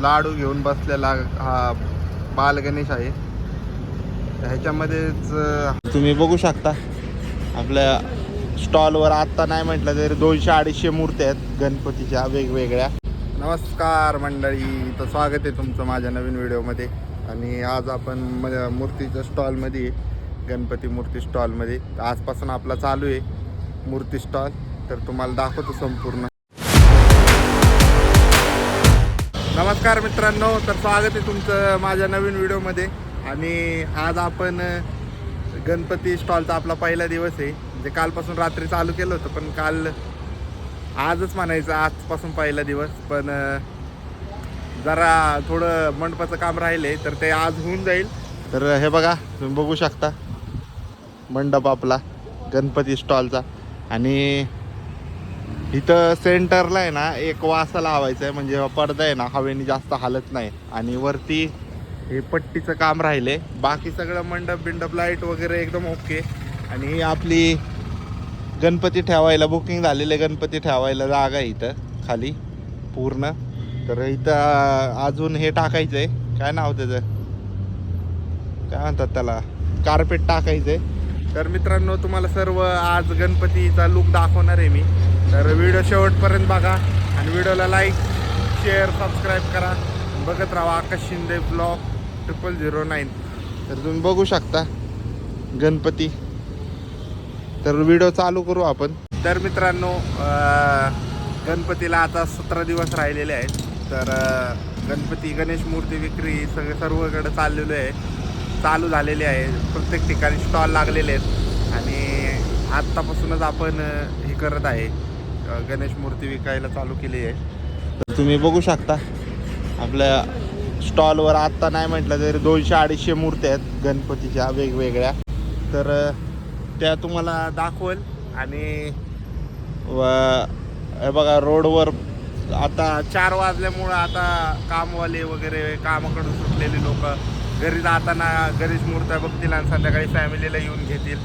लाडू घेऊन बसलेला हा बाल गणेश आहे. ह्याच्यामध्येच तुम्ही बघू शकता. आपल्या स्टॉलवर आत्ता नाही म्हटलं तरी दोनशे अडीचशे मूर्त्या आहेत गणपतीच्या वेगवेगळ्या. नमस्कार मंडळी तर स्वागत आहे तुमचं माझ्या नवीन व्हिडिओमध्ये. आणि आज आपण म- मूर्तीच्या स्टॉलमध्ये आहे. गणपती मूर्ती स्टॉलमध्ये. तर आजपासून आपला चालू आहे मूर्ती स्टॉल. तर तुम्हाला दाखवतो संपूर्ण. नमस्कार मित्रांनो तर स्वागत आहे तुमचं माझ्या नवीन व्हिडिओमध्ये. आणि आज आपण गणपती स्टॉलचा आपला पहिला दिवस आहे. म्हणजे कालपासून रात्री चालू केलं होतं पण काल आजच म्हणायचं आजपासून पहिला दिवस. पण जरा थोडं मंडपाचं काम राहिले तर ते आज होऊन जाईल. तर हे बघा तुम्ही बघू शकता. मंडप आपला गणपती स्टॉलचा. आणि इथं सेंटरला आहे ना एक वासा लावायचा आहे म्हणजे पडदा आहे ना हवेने जास्त हालत नाही. आणि वरती हे पट्टीचं काम राहिले बाकी सगळं मंडप बिंडप लाइट वगैरे एकदम ओके. आणि आपली गणपती ठेवायला बुकिंग झालेले गणपती ठेवायला जागा आहे इथं खाली पूर्ण. तर इथं अजून हे टाकायचं आहे काय नाव त्याचं? काय म्हणतात त्याला? कार्पेट टाकायचं आहे तर मित्रांनो तुम्हाला सर्व आज गणपतीचा लुक दाखवणार आहे मी. तर व्हिडिओ शेवटपर्यंत बघा आणि व्हिडिओला लाईक शेअर सबस्क्राईब करा. बघत राहा Akash Shinde blog triple zero nine तर तुम्ही बघू शकता गणपती. तर व्हिडिओ चालू करू आपण. तर मित्रांनो गणपतीला आता सतरा दिवस राहिलेले आहेत. तर गणपती गणेश मूर्ती विक्री सगळे सर्वकडे चाललेलो आहे. चालू झालेली आहे. प्रत्येक ठिकाणी स्टॉल लागलेले आहेत. आणि आत्तापासूनच आपण हे करत आहे. गणेश मूर्ती विकायला चालू केली आहे. तर तुम्ही बघू शकता आपल्या स्टॉलवर आत्ता नाही म्हटलं तरी दोनशे अडीचशे मूर्त्या आहेत गणपतीच्या वेगवेगळ्या. तर त्या तुम्हाला दाखवेल आणि व बघा रोडवर आता चार वाजल्यामुळं आता कामवाले वगैरे कामाकडून सुटलेली लोक घरी जाताना घरीच मूर्त्या बघतील आणि संध्याकाळी फॅमिलीला येऊन घेतील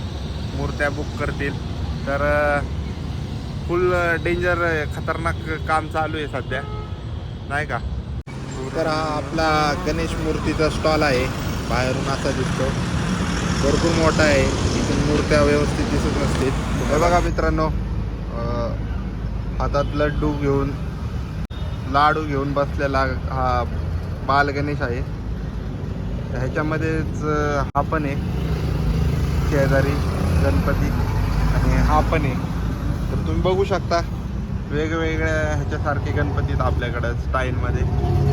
मूर्त्या बुक करतील. तर फुल डेंजर खतरनाक काम चालू आहे सध्या. नाही का? तर हा आपला गणेश मूर्तीचा स्टॉल आहे. बाहेरून असा दिसतो. भरपूर मोठा आहे. इथून मूर्त्या व्यवस्थित दिसत नसतील. हे बघा मित्रांनो हातात लड्डू घेऊन लाडू घेऊन बसलेला हा बाल गणेश आहे. ह्याच्यामध्येच हा पण आहे. शेजारी गणपती आणि हा पण आहे. तुम्ही बघू शकता वेगवेगळ्या ह्याच्यासारखे गणपती आहेत आपल्याकडं स्टाईलमध्ये.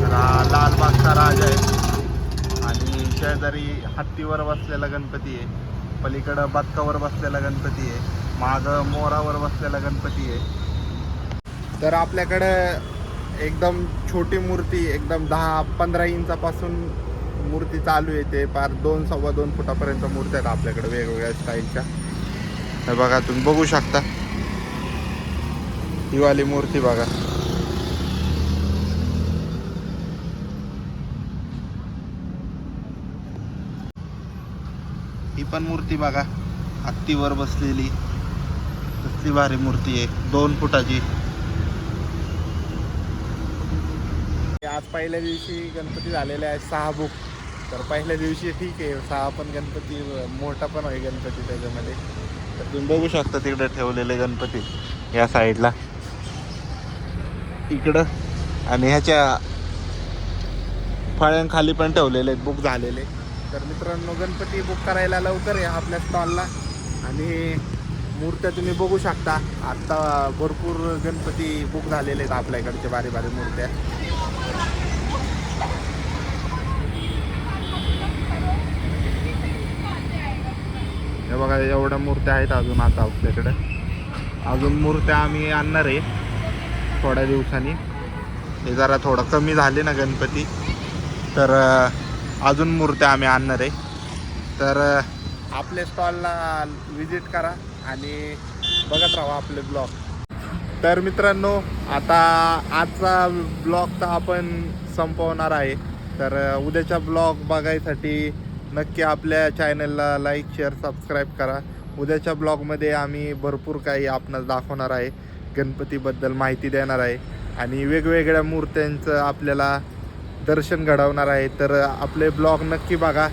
तर हा लालबागचा राजा आहे. आणि शेजारी हत्तीवर बसलेला गणपती आहे. पलीकडं बदकावर बसलेला गणपती आहे. मागं मोरावर बसलेला गणपती आहे. तर आपल्याकडं एकदम छोटी मूर्ती एकदम दहा पंधरा इंचापासून मूर्ती चालू आहे ते. पार दोन सव्वा दोन फुटापर्यंत मूर्त्या आहेत आपल्याकडे वेगवेगळ्या स्टाईलच्या हे बघा तुम्ही बघू शकता. ही वाली मूर्ती बघा. ही पण मूर्ती बघा. हत्तीवर बसलेली. कसली भारी मूर्ती आहे. दोन फुटाची. आज पहिल्या दिवशी गणपती झालेले आहेत सहा बुक. तर पहिल्या दिवशी ठीक आहे. सहा पण गणपती मोठा पण आहे गणपती त्याच्यामध्ये. तर तुम्ही बघू शकता तिकडे ठेवलेले गणपती या साईडला इकडं. आणि ह्याच्या फळ्यांखाली पण ठेवलेले आहेत बुक झालेले तर मित्रांनो गणपती बुक करायला लवकर या आपल्या स्टॉलला आणि मूर्त्या तुम्ही बघू शकता. आत्ता भरपूर गणपती बुक झालेले आहेत आपल्या इकडचे बारी बारी मूर्त्या. हे बघा एवढ्या मूर्त्या आहेत अजून आता आपल्याकडे. अजून मूर्त्या आम्ही आणणार आहे. थोड्या दिवसांनी. हे जरा थोडं कमी झाले ना गणपती. तर अजून मूर्त्या आम्ही आणणार आहे. तर आपल्या स्टॉलला विजिट करा आणि बघत राहा आपले ब्लॉग तर मित्रांनो आता आजचा ब्लॉग तर आपण संपवणार आहे. तर उद्याचा ब्लॉग बघायसाठी नक्की आपल्या चॅनलला लाईक शेअर सबस्क्राईब करा. उद्याच्या ब्लॉगमध्ये आम्ही भरपूर काही आपणास दाखवणार आहे. गणपतीबद्दल माहिती देणार आहे. आणि वेगवेगळ्या मूर्त्यांचं आपल्याला दर्शन घडवणार आहे. तर आपले ब्लॉग नक्की बघा.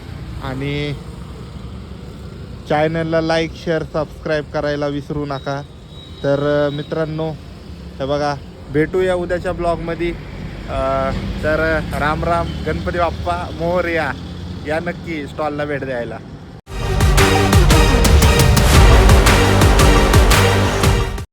आणि चॅनलला लाईक शेअर सबस्क्राईब करायला विसरू नका. तर मित्रांनो हे बघा भेटूया उद्याच्या ब्लॉगमध्ये. तर राम राम गणपती बाप्पा मोरया. या नक्की स्टॉलला भेट द्यायला.